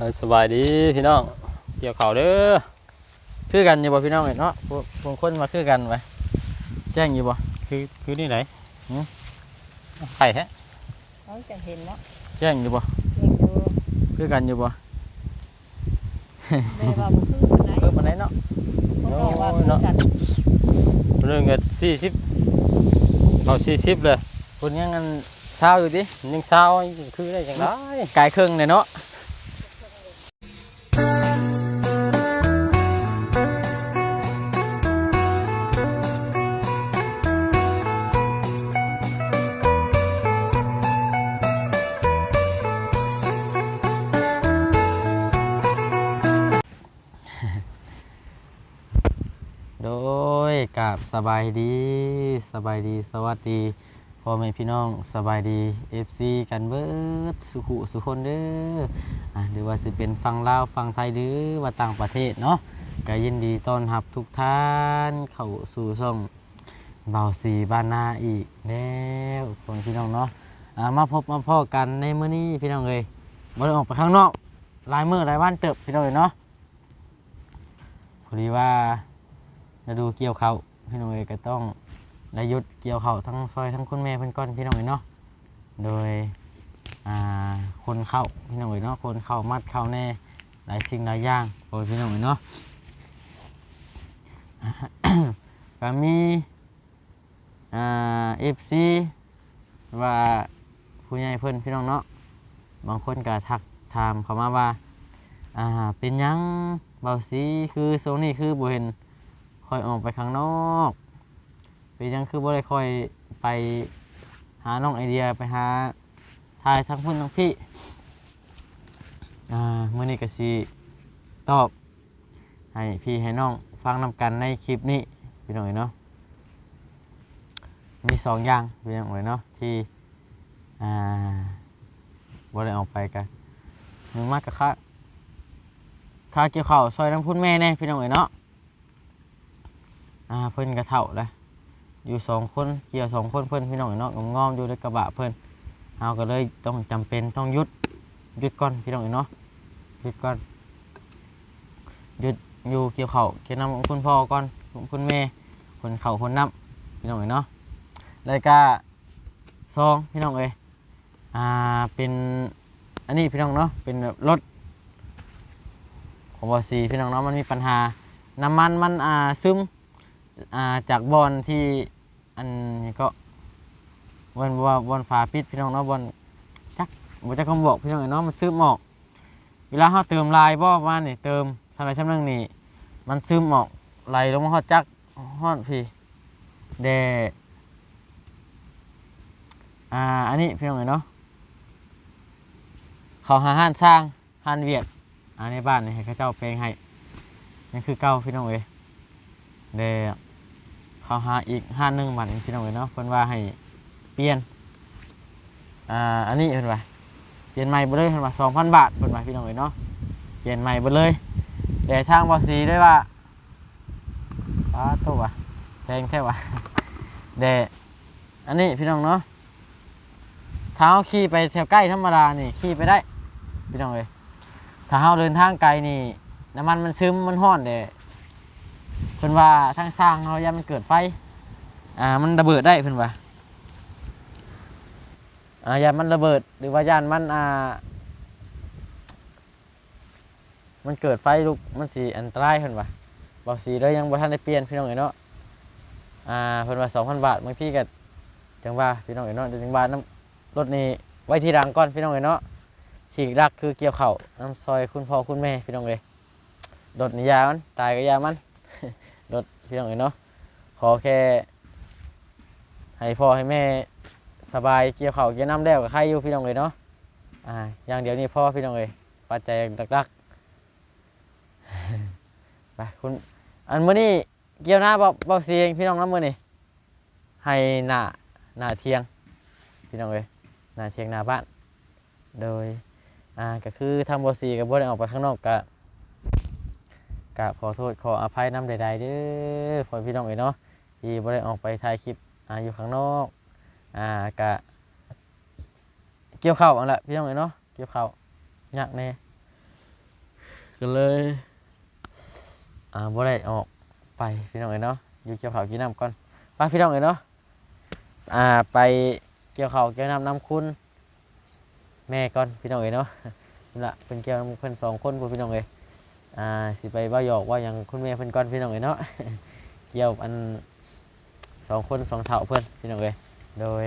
เออสบายดีพี่น้องเกี่ยวข่าวเด้อคือกันอยู่บ่พี่น้องเอ้ยเนาะพวกพวกคนมาคือกันไว้แจ้งอยู่บ่คือคือนี่ไหนหืมไข่ฮะเขาจะเห็นเนาะแจ้งอยู่บ่เห็นดูคือกันอยู่บ่แม่ว่าบ่คือปานใดเออปานใดเนาะเขาบอกว่าคือกันเรื่องเงินสี่สิบเอาสี่สิบเลยคนยังกันเช้าอยู่ดิยังเช้าคือได้จังไดกายครึ่งเลยเนาะ ยกับสบายดีสบายดีสวัสดีพ่อแม่พี่น้องสบายดี FC กันเบิดสุขุสุคนเด้ออะหรือว่าสิเป็นฟังลาวฟังไทยหรือว่าต่างประเทศเนาะก็ยินดีต้อนรับทุกท่านเข้าสู่ช่องเบาสีบ้านนาอีกแล้วคนพี่น้องเนาะอะมาพบมาพ่อกันในมื้อนี้พี่น้องเอ้ยบ่ได้ออกไปข้างนอกหลายมื้อหลายวันเติบพี่น้องเอ้ยเนาะพอดีว่าฤดูเกี่ยวเขา พี่น้องเอ๋ยก็ต้องได้ยุดเกี่ยวเขาทั้งซอยทั้งคุณแม่เพื่อนก้อนพี่น้องเอ๋ยเนาะโดยอ่าคนเข้าพี่น้องเอ๋ยเนาะคนเข้ามัดเข้าแน่หลายสิ่งหลายอย่างโอ้ยพี่น้องเอ๋ยเนาะก็มีอ่าเอฟซีว่าผู้ใหญ่เพื่อนพี่น้องเนาะบางคนก็ทักถามเขามาว่าอ่าเป็นยังเบาสีคือโซนี่คือบ่เห็น ค่อยออกไปข้างนอกเป็นยังคือบ่ได้ค่อยไปหาน้องไอเดียไปหาทายทั้งพุ่นทั้งพี่อ่ามื่อนี้ก็สิตอบ ให้พี่ให้น้องฟังนำกันในคลิปนี้พี่น้องเอ๋ยเนาะมีสองอย่างพี่น้องเอ๋ยเนาะที่อ่าบ่ได้ออกไปกันหนึ่งมากกับค่าค่าเกี่ยวข้าวซอยน้ำพุ่นแม่แน่พี่น้องเอ๋ยเนาะ อ่าเพิ่นกระเถ่าเลยอยู่สองคนเกี่ยวสองคนเพิ่นพี่น้องเนาะงอมๆอยู่ในกระบะเพิ่นเอาก็เลยต้องจำเป็นต้องหยุดหยุดก่อนพี่น้องเนาะหยุดก่อนหยุดอยู่เกี่ยวเข่าเกี่ยวน้ำคุณพ่อก่อนคุณแม่คนเข่าคนน้ำพี่น้องเนาะแล้วก็ซองพี่น้องเอ้ยอ่าเป็นอันนี้พี่น้องเนาะเป็นแบบรถของบอสีพี่น้องเนาะมันมีปัญหาน้ำมันมันอ่าซึม อ่าจากบอลที่อันก็บอลว่าบอลฝาปิดพี่น้องเนาะบอลจักบ่จักคำบอกพี่น้องเนาะมันซึมออก เวลาเขาเติมลายบ่มานี่เติมสมัยชั้นนึงนี่มันซึมออกไหลลงมาฮอดจักฮอดพี่เดอ่าอันนี้พี่น้องเนาะเขาหาห้านสร้างห้านเวียดอันในบ้านนี่ให้เขาเจ้าเพลงให้นี่คือเก้าพี่น้องเอ้ยเด เขาหาอีกห้าหนึ่งบาทพี่น้องเอ๋ยเนาะเพิ่นว่าให้เปลี่ยนอ่าอันนี้เพิ่นว่าเปลี่ยนใหม่ไปเลยเพิ่นว่าสองพันบาทเพิ่นว่าพี่น้องเอ๋ยเนาะเปลี่ยนใหม่ไปเลยแต่ทางบอสีด้วยว่าป้าตัวะแพงแค่วะเดอันนี้พี่น้องเนาะเท้าขี่ไปแถวใกล้ธรรมดานี่ขี่ไปได้พี่น้องเอ๋ยถ้าเฮาเดินทางไกลนี่น้ำมันมันซึมมันห้อนเด้ เพิ่นว่าทางสร้างเรายามมันเกิดไฟอ่ามันระเบิดได้เพิ่นว่าอ่ายามมันระเบิดหรือว่ายานมันอ่ามันเกิดไฟลุกมันสีอันตรายเพิ่นว่าบอกสีเลยยังบ่ทันได้เปลี่ยนพี่น้องเอ๋ยเนาะอ่าเพิ่นว่า2,000บาทบางทีก็จังว่าพี่น้องเอ๋ยเนาะเดี๋ยวจังว่าน้ำรถนี่ไว้ที่หลังก่อนพี่น้องเอ๋ยเนาะที่รักคือเกี่ยวเข่าน้ำซอยคุณพ่อคุณแม่พี่น้องเอ๋ยรถนี่ยามันตายก็ยามัน พี่น้องเอ๋ยเนาะขอแค่ให้พ่อให้แม่สบายเกี่ยวเขาวเกี่ยวน้ำแล้วกับใครอยู่พี่น้องเอ๋ยเนาะอ่าอย่างเดียวนี่พ่อพี่น้องเอ๋ยปัจจัยหลักๆไปคุณอันเมื้อนี้เกี่ยวหน้าเบาเบาเสียงพี่น้องน้ำมือนี้ให้หน้าหน้าเทียงพี่น้องเอ๋ยหน้าเทียงหน้าบ้าน โดยอ่าก็คือทางบอสีกับบ่ได้ออกไปข้างนอกกะ กราบขอโทษขออภัยน้ำใดๆเด้อพ่อพี่น้องเอ๋ยเนาะที่บ่ได้ออกไปถ่ายคลิปอ่าอยู่ข้างนอกอ่ากะเกี่ยวข้าวอันละพี่น้องเอ๋ยเนาะเกี่ยวข้าวยากแน่ก็เลยอ่าบ่ได้ออกไปพี่น้องเอ๋ยเนาะอยู่เกี่ยวข้าวกินน้ำก่อนไปพี่น้องเอ๋ยเนาะอ่าไปเกี่ยวข้าวเกี่ยวน้ำน้ำคุณแม่ก่อนพี่น้องเอ๋ยเนาะนี่ละเป็นเกี่ยวน้ำเพิ่นสองคนพุ่นพี่น้องเอ๋ย อ่าสิไปว่าหยอกว่าหยังคุณแม่เพิ่นก่อนพี่น้องเอ๋ยเนาะ เกี่ยวอันสองคนสองเท่าเพิ่นพี่น้องเอ๋ยโดย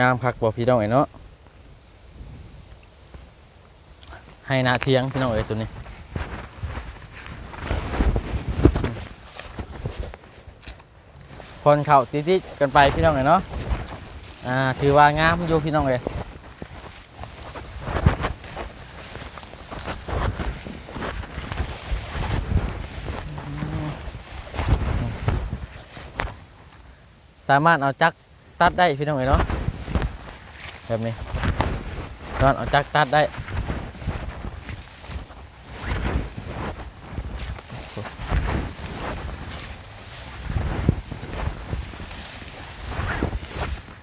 งามคักบ่พี่น้องเอ๋ยเนาะให้นาเทียงพี่น้องเอ๋ยตัวนี้ คนเข่าติดๆกันไปพี่น้องเอ๋ยเนาะอ่าถือว่างามอยู่พี่น้องเอ๋ยสามารถเอาจักตัดได้พี่น้องเอ๋ยเนาะแบบนี้สามารถเอาจักตัดได้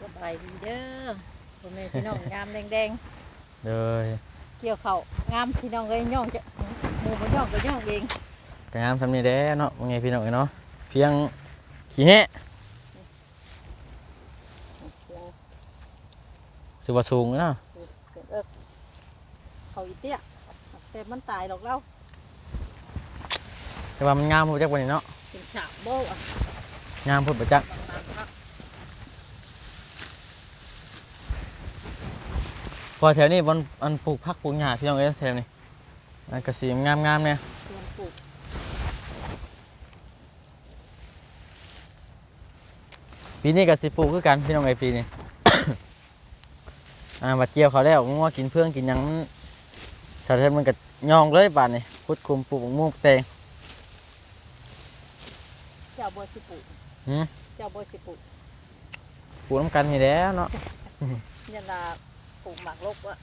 สบายดีเด้อพ่อแม่พี่น้องงามแดง เลยๆเกี่ยวเขางามพี่น้องเอ้ยย่องจะหมู่บ่ย่องก็ย่องเองก็งามทำนี่แด้เนาะว่าไงพี่น้องเอ๋ยเนาะเพียงขี้แหะถือว่าสูงเนาะเออเขาอีเตี้ยแต่มันตายหรอกเราแต่ว่ามันงามพูดจักวันนี้เนาะเป็นฉากโบ้อะงามพูดประจักบางๆครับ พ อแถวนี้มันมันปลูกผักปลูกหญ้าพี่น้องเอ้ยแถวนี้อันกระสีงามงามๆเนี่ยชวนปลูกปีนี้กับสิปลูกคือกันพี่น้องเอ้ยปีนี้ อ่าบัดเกี่ยวเขาแล้วงัวกินเพื่องกินหยังสาเทมันก็ย่องเลยบาดนี่พุดคุมปลูกมุกแตงเจ้าบัวสิปลูกหืมเจ้าบัวสิปลูกปลูกน้ำกันนี่แหล้วเนาะยันลา ปลูกหมากลกอะ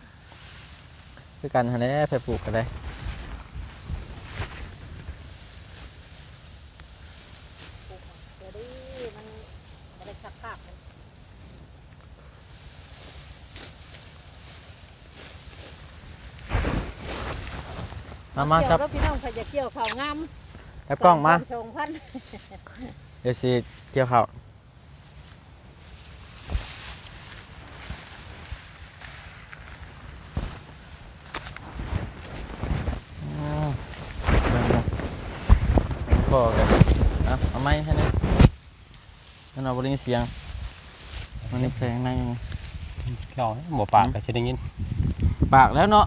คือกันหั่นแหละไปปลูกกันเลยปลูกหมากเดี๋ยวนี้มันไม่ได้คักภาพมันมามาครับเกี่ยวแล้วพี่น้องใครจะเกี่ยวเขางามจับกล้องมาชงพัน เดี๋ยวสิเกี่ยวข้าวอืมเบิ่งๆพอกันอะเอาไม้ให้นี่ นั่นเอาบริเสียง มันนี่เพลงนั่งเราหมอปากก็จะได้ยิน ปากแล้วเนาะ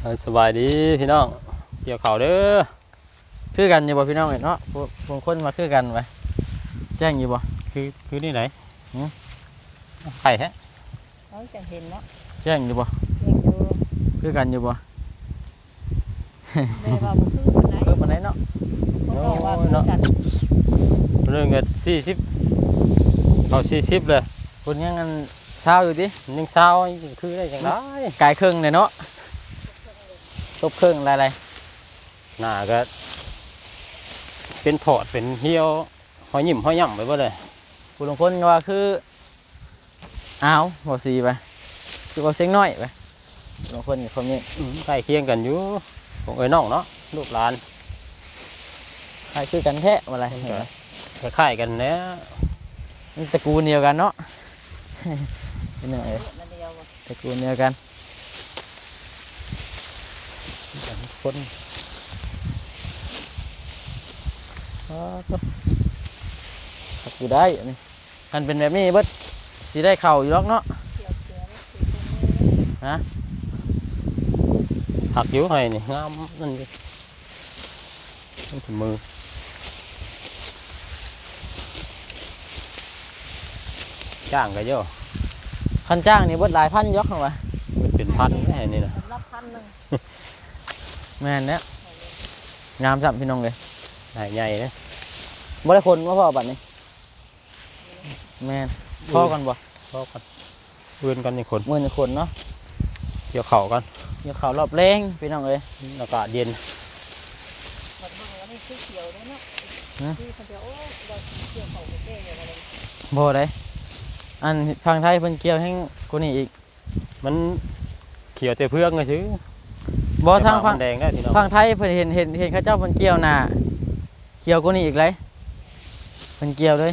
เออสบายดีพี่น้อง เกี่ยวเขาวเด้อ คือกันอยู่บ่พี่น้องเอ้ยเนาะพวกพวกคนมาคือกันไปแจ้งอยู่บ่ คือคือนี่ไหนหืมไข่แฮะเขาจะเห็นเนาะแจ้งอยู่บ่เลี้ยงอยู่คือกันอยู่บ่แม่ว่าบ่คือคนไหนเพิ่มมาไหนเนาะคนบอกว่าคือกั นเรื่องเงินสี่สิบเขาสี่สิบเลยคนยังกันเช้าอยู่ดิมันยังเช้ายังคือได้ยังไงกายครึ่งเนี่ยเนาะตบครึ่งอะไรหน้าก็ เป็นถอดเป็นเหี่ยวหอยหยิ่มหอยย่ำไปบ่เลยๆผู้ลงคนก็ว่าคืออ้าวบ่สีไปคือว่าเสียงน้อยไปผู้ลงคนกับคนนี้อืมใกล้เคียงกันอยู่ของเอ้ยน้องเนาะลูกหลาน ใครคือกันแท้ว่าอะไร คล้ายๆกันเนี้ยนี่ตระกูลเดียวกันเนาะ นี่เนาะเอ้ยนั่นเดียวบ่ตระกูลเดียวกันคนอ๋อตัวขับอยู่ได้อันนี้กันเป็นแบบนี้เบิดสิได้เข่าอยู่หรอกเนาะเกี่ยวเสือนี่คือตรงนี้หักอยู่ให้นี่งามนั่นดิมันถึงมือ จ้างก็เยอะคันจ้างนี่เบิดหลายพันยกเข้ามามันเป็นพันแค่นี้นะสำหรับพันหนึ่งแม่นเนี่ยงามจังพี่น้องเลยใหญ่ๆนะบ่ได้คนมาพ่อบัดนี้ แม่นพ่อกันบ่พอกันเพื่อนกันนี่คนมื่นคนเนาะเกี่ยวเข่ากันเดี๋ยวเขารอบแรงพี่น้องเอ้ยอากาศเย็นหมดมือแล้วนี่คือเกี่ยวเลยเนาะที่คนเดียวโอ้เราเกี่ยวเขาเก่งอย่างไรบ่ได้ อันฟังไทยเพิ่นเกี่ยวแห่งกูนี่อีกมันเขียวแต่เพื่องไงซื้อบ่ทางฟังแดงได้พี่น้องฟังไทยเพิ่นเห็นเห็นเห็นเขาเจ้าเพิ่นเกี่ยวหน้าเกี่ยวกูนี่อีกเลยเพิ่นเกี่ยวเลย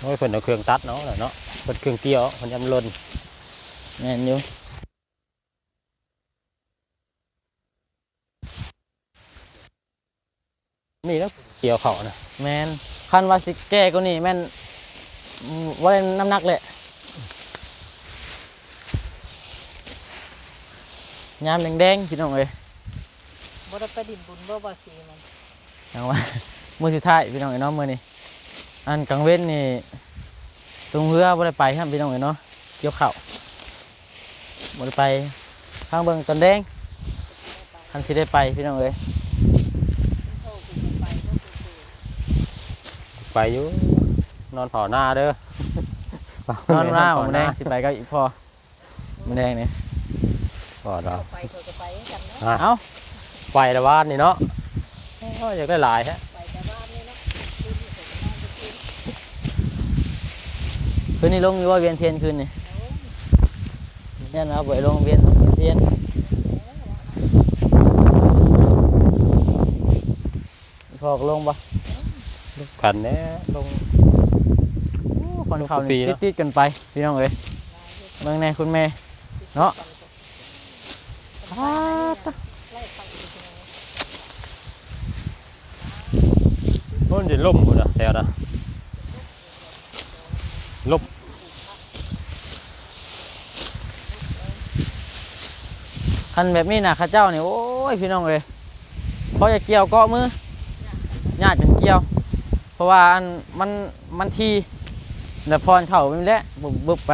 โอ้ยเพิ่นเอาเครื่องตัดเนาะแหละเนาะเพิ่นเครื่องเกี่ยวเพิ่นยำลนแม่นอยู่นี่แล้วเกี่ยวเขานะแม่น คันว่าสิแก้กูนี่แม่นอืมบ่ได้น้ำหนักเลยยามแดงๆพี่น้องเอ้ยบ่ได้ไปดินบุญบ่บ่สีมันยังว่ามื้อสุดท้ายพี่น้องเอ้ยเนาะมื้อนี้อันกลางเว้นนี่ตรงเรือบ่ได้ไปครับพี่น้องเอ้ยเนาะเกี่ยวข้าวบ่ได้ไปทางเบิ่งตอนแดงคันสิได้ไปพี่น้องเอ้ย โทษคือไปก็คือ ไปอยู่นอนเผาหน้าเด้อนอนหน้าเผมื้อแดงสิไปก็อีกพอมื้อแดงนี่ก่อนเราไปเถอะก็ไปกันเนาะเอ้าไปละวานนี่เนาะโอ้ยอยากได้หลายฮะไปแต่บ้านนี่เนาะคืนนี้ผมก็นอนคืนคืนนี้ลงอยู่ว่าเวียนเทียนคืนนี่ยันว่าบ่ได้ลงเวียนเทียนพอกลงบ่ กันแน่ลง คนเขาปีนี่แล้วติดๆกันไป พี่น้องเอ้ยเบิ่งแน่คุณแม่ เนาะไล่ฟังอยู่ที่ไหนนู่นจะล่มกูนะแถวนะล่มคันแบบนี้นะข้าเจ้านี่โอ้ยพี่น้องเอ้ยพอจะเกี่ยวเกาะมือญาติจนเกี่ยวเพ ราะว่าอันมันมันทีแต่พรเข่าไปแล้วบุบบุบไป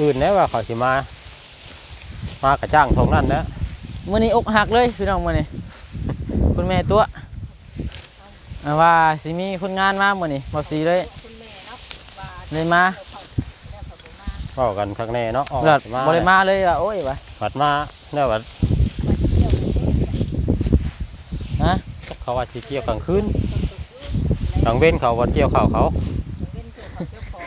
อื่นแน่ว่าเขาสิมา มากระจ้างทงนั่นนะมื่อนี้อกหักเลยพี่น้องมื่อนี้คุณแม่ตัวอ่าว่าสิมีคนงานมามื่อนี้บอสีเลยคุณแม่เนาะว่าเลยมาแล้วเขาแล้วเขาบ่มาเว้ากันข้างแน่เนาะออกเลิศมาบริมาเลยว่าโอ้ยว่ะบัดมาเนี่ยว่า ไปเที่ยวเลยเนี่ย ฮะ เขาว่าสิเกี่ยวกลางคืนกลางเว้นเขาวันเกี่ยวข้าวเขาเว้นเกี่ยวเขาเจ้าของ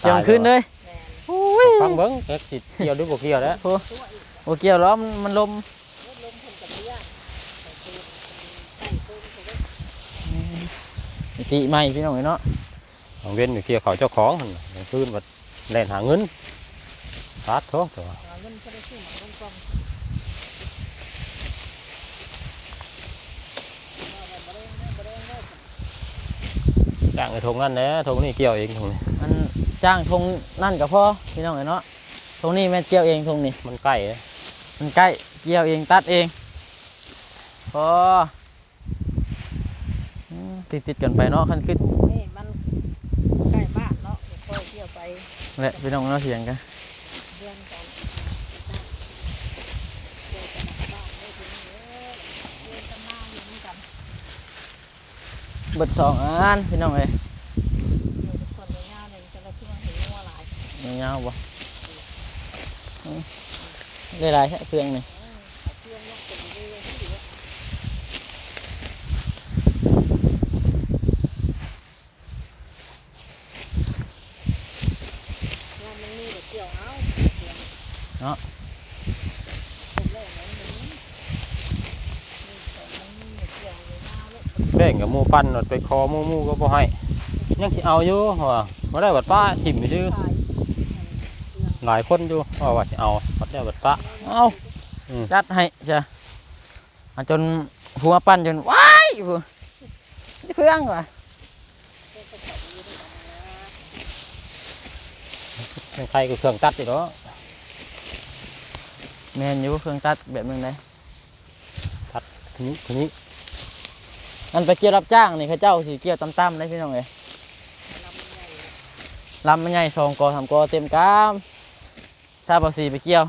เจียงขึ้นเลยแม่นโอ้ยฟังเบิ้งแกสิเกี่ยวหรือบ่เกี่ยวแล้วตัวอีกโอเกี่ยวล้อมนมันลมลดลมเพิ่นกับเลี้ยงใส่ตัวใส่ตัวเขาก็ติใหม่พี่น้องเนาะกลางเว้นอยู่เกี่ยวเขาเจ้าของหั่นกลางคืนว่าแล่นหาเงินฟาดโถตัว เอาเงินเขาได้ซื้อหมันลงกล่องว่าแบบบ่ได้เงินบ่ได้เงิน จ้างไอ้ทงนั่นแหละทงนี่เกี่ยวเองทงนี้มันจ้างทงนั่นกับพ่อพี่น้องเนาะทงนี้แม่เกี่ยวเองทงนี้มันใกล้นะมันใกล้เกี่ยวเองตัดเองพออืมติดๆกันไปเนาะคันขึ้นนี่มันใกล้บ้านเนาะเดี๋ยวค่อยเที่ยวไปแหละพี่น้องเนาะเสียงกันเดือนกันเที่ยวกันบ้านได้ทีนี้เอ้ยเดือนกันมาอยู่นี่กัน เบิดสองอันพี่น้องเอ้ยเดี๋ยวทุกคนในงานหนึ่งจะได้เพื่อนเห็นงัวหลายยาวๆบ่อืมได้หลายแค่เครื่องนี่ เอาเพื่อนเนี่ยเป็นเรื่องที่ดีอะงานมันมีแต่เกี่ยวเอาเนาะผมเลยเหมือนหมูนี่แต่มันมีแต่เกี่ยวอยู่หน้าเลย แบ่งกับหมูปั้นหนดไปคอหมูหมูก็บ่ให้ยังสิเอาอยู่ว่าบ่ได้บัดป้าถิ่มไปชื่อขายหลายคนอยู่ว่าว่าสิเอาบัดได้บัดป้าเอาอืมจัดให้เชียอะจนหัวปั้นจนว้ายผู้เครื่องว่ะเป็นใครก็เครื่องตัดอยู่เนาะแมนอยู่เครื่องตัดแบบนึงเลยทีนี้ทีนี้ มันไปเกี่ยวรับจ้างนี่เขาเจ้าสิเกี่ยวตั้มๆเลยพี่น้องเอ้ยลำมันใหญ่สองกอสามกอเต็มกรามถ้าเปสีไปเกี่ยว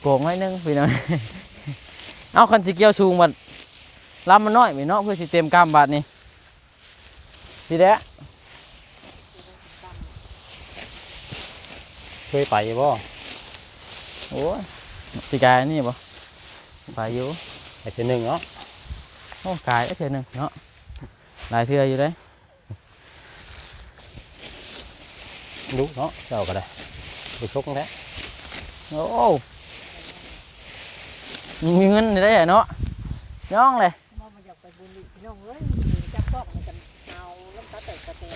โกงไว้นึงพี่น้องเอาคันสิเกี่ยวชูงมันลำมันน้อยไปเนาะเพื่อสิเต็มกรามบาทนี่ทีแดะเคยไปบ่โอ้ยสิกายนี่บ่ไปอยู่ไอ้เทีหนึ่งเนาะ โอ้กายเทื่อหนึงเนาะหลายเทื่ออยู่เด้ดูเนาะเจ้าก็ได้ไปชกแท้โอ้มีเงินได้เนาะย่องเลยว่ามันอยากไปบุรีพี่น้องเอ้ยจับกล้องมันกันเอาล้มตาเตะตะเตะ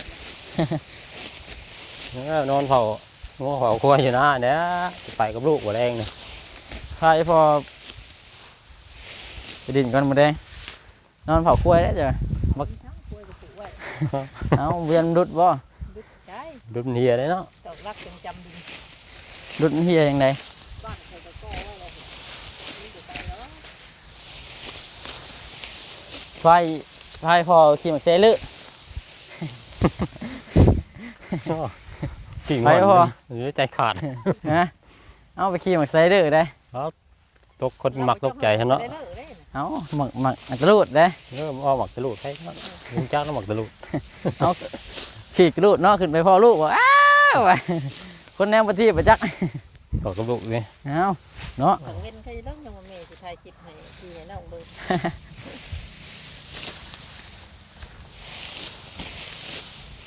แล้วก็นอนเผาง้อเผาครัวอยู่นะเนี่ยจะไปกับลูกหัวแดงเนี่ยพายพอไปดินกันมาแดง นอนเผากล้วยได้จ้ะทั้งคุยกับผู้ไว้เอาเวียนรุดบ่ดึกใจดุมเฮียเลยเนาะตอกรักจนจำดินรุดเฮียยังไงบ้านใครก็ก็ไว้เลยนี่จะไปแล้วไฟไฟพอขี่มาเซลึขี่งไปอนพอหรือใจขาดนะเอาไปขี่มาเซลึได้ตกคนหมักตกใจฉันเนาะได้ เลยได้น่ะเอาหมักหมักอักรูดได้เริ่มอ้อหมักตะลุดใช่ไหมลุงจ้างต้องหมักตะลุดเอาขี่กระรูดเนาะขึ้นไปพ่อลูกว่าอ้าวไปคนแนวประทีปประจักษ์บอกกับลูกนี่เอาเนาะถังเว้นใครต้องยังมาเมย์สิทายจิตให้ทีให้น้องเบิ่ง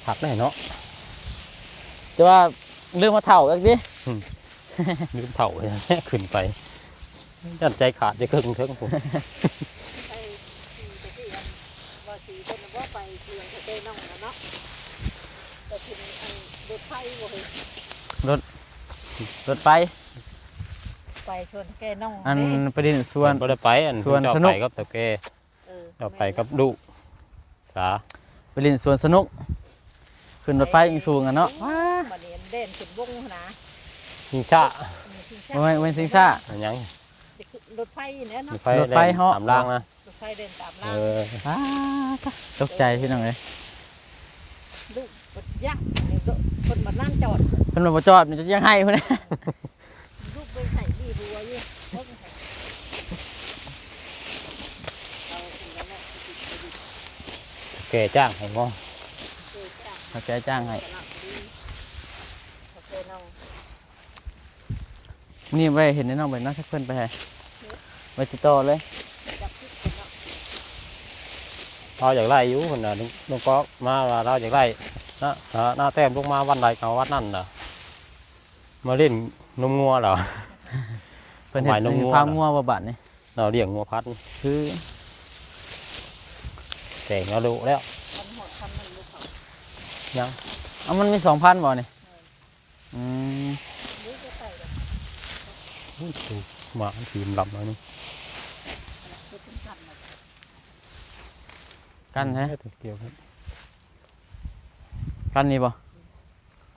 ผักได้เนาะแต่ว่าเรื่องมาเถ่าอีกดิลืมเผาเลยขึ้นไป ด้านใจขาดจะเครื่องเทิงผมไอ้ทีตะกี้อันว่าสีเพิ่นน่ะว่าไปเพียงตะเตะน้องนะเนาะแต่ทีนี้อันรถไฟบ่เฮ้ยรถไป ไปชวนแกน้องอันเด้ประเด็นส่วนก็ได้ไปอันส่วนเจ้าสนุไปกกับตะแกเออเจ้าไปกับลูกสาไปเล่นสวนสนุก ขึ้นรถไฟยิงสูงอะเนาะมาเรียนเด่นขึ้นวงนะยิงชะโอ้ยเวนซิงซ่าอันยัง รถไฟเนี่ยรเนาะถไฟรถไฟแดงเหาะสามล่างนะรถไฟเดินตามเอล่างออ้าตกใจพี่น้องเลยลูกบดยักษ์นี่ก็คนมานั่งจอด เพิ่นมาบ่จอดมันจะยังให้เพิ่นนะลูกไปใส่ดีบัวอยู่เบิ่งให้เอาถึงแล้วเนาะแกจ้างให้งอเจอจ้าเขาใจจ้างให้สลับดีโอเคน้องนี่ไปเห็นในน้องไปเนาะถ้าเพิ่นไปให้ ไปติดต่อเลยจับพิษคนเนาะเราอยากไล่อยู่คนน่ะลุงลุงก็มาว่าเราอยากไล่นะหาหน้าแต้มลงมาวันใดเอาวัดนั่นน่ะมาเล่นนมงัวเหรอเพิ่นเห็นหมายนกงัวฟาร์มงัวบ่บัดนี่เราเลี้ยงงัวพัดคือแต่งเราดูแล้วทำหมดทำมันลูกเขาเอามันมี2,000บ่นี่อืมลูกจะใส่แบบอุ้ยดู หมาทีมลำแล้วนี่กันนะกันแท้เกี่ยวครับกันนี่บ่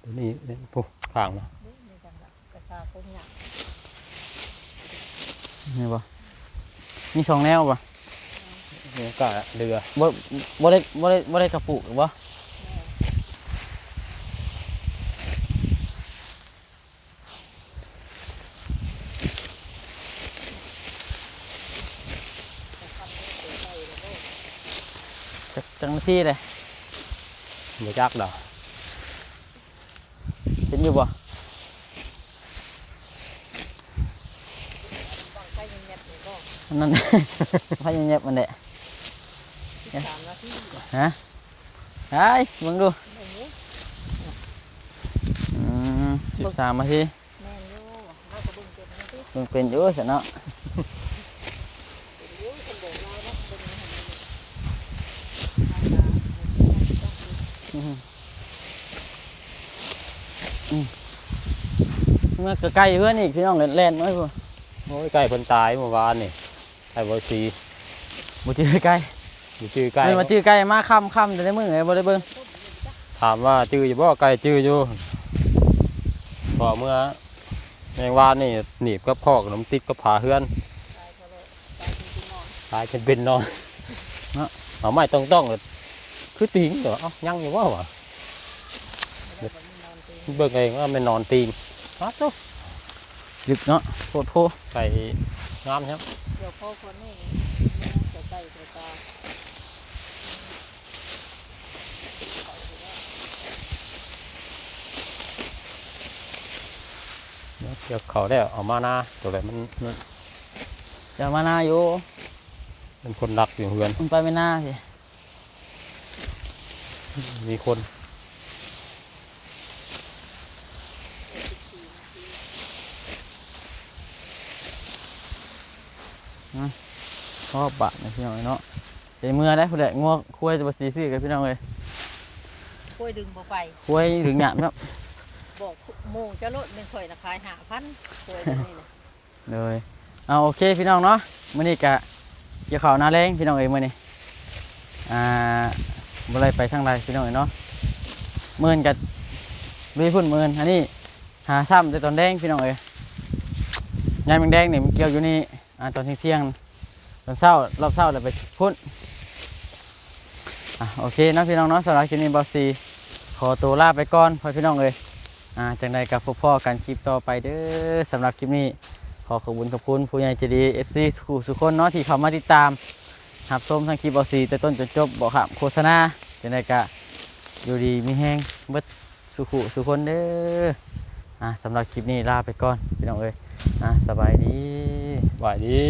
ตัวนี้เนี่ยปุ๊บข้างนะลูกมีกันแบบกระชาคนหยักนี่บ่มีสองแนวบ่เนี่ยก็เรือบ่บ่ได้บ่ได้บ่ได้กระปุกหรือบ่แทำให้เสียใจแล้วก็จักจังที่เลยมาจักดอกเห็นอยู่บ่บางไฟยังเงียบเลยก็อันนั้นพายังเงียบมันแหละสิบสามนาทีฮะไอ้ยมึงดูเบิ่งนี้อืมสิบสามนาทีแม่นอยู่เราก็เบิ่งเต็มนาทีมึงเป็นอยู่เสียเนาะ เป็นอยู่คนเดินเราเนาะเบิ่งให้ มันมันก็ใกล้เพื่อนอีกพี่น้องเล่นๆมั้ยพ่อโอ้ยใกล้เพิ่นตายเมื่อวานนี่ไอ้บอซีบ่จื้อใกล้อยู่ชื่อใกล้ไม่มาจื้อใกล้มาค่ำค่ำแต่ในมือไงบ่ได้เบิ่งถามว่าจื้ออยู่บ่ไกลจื้ออยู่พอเมื่อแมงวานนี่หนีบกับพอกขนมติดกับผาเฮือนตายเขาเลยตายจริงๆนอนตายจนเป็นนอนเอาไม่ต้องต้องเลยคือตีนเหรอเอ้ายังอยู่ว่าวะไม่ได้บ่มีนอนตีนเบิ่งเองว่ามันนอนตีน อ้าวเจ้าลึกเนาะโคตรโพใส่งามครับเดี๋ยวพ่อคนนี้จะใส่ตัวตาเดี๋ยวเกี่ยวเขาได้เอามาหน้าตัวอะไรมันมันเดี๋ยวมาหน้าอยู่เป็นคนรักอยู่เฮือนมันไปไม่หน้าสิมีคน ชอบบะนะพี่น้องเนาะเดี๋ยวเมื่อได้ผู้ใดงัวคุ้ยจะมาสีซื้อกันพี่น้องเลยกล้วยดึงบ่ไปคุ้ยถึงหยาบครับบอกหมู่จะลดเป็นข่อยนะขาย5,000กล้วยตัวนี้นะเลยเอาโอเคพี่น้องเนาะมื้อนี้กะเกี่ยวข้าวหน้าแรงพี่น้องเอ้ยมื้อนี้อ่าบ่ได้ไปทางใดพี่น้องเอ้ยเนาะมื้อนกะลุยพุ่นมื้อนอันนี้หาซ้ำแต่ตอนแดงพี่น้องเอ้ยยามแดงๆนี่มันเกี่ยวอยู่นี่ อ่าตอนเที่ยงตอนเช้ารอบเช้าแล้วไปพุ่นอะโอเคนะพี่น้องเนาะสำหรับคลิปนี้บอสซีขอตัวลาไปก่อนพ่อพี่น้องเอ้ยอ่าจังใดกับพบพ่อกันคลิปต่อไปเด้อสำหรับคลิปนี้ขอขอบคุณขอบคุณผู้ใหญ่ใจดี FC สุขุสุคนเนาะที่เข้ามาติดตามหับชมทั้งคลิปบอสีแต่ต้นจนจบบอกขับโฆษณาจังไดกะอยู่ดีมีแห้งเบิดสุขุสุคนเด้ออะสำหรับคลิปนี้ลาไปก่อนพี่น้องเอ้ยอะสบายดี สบายดี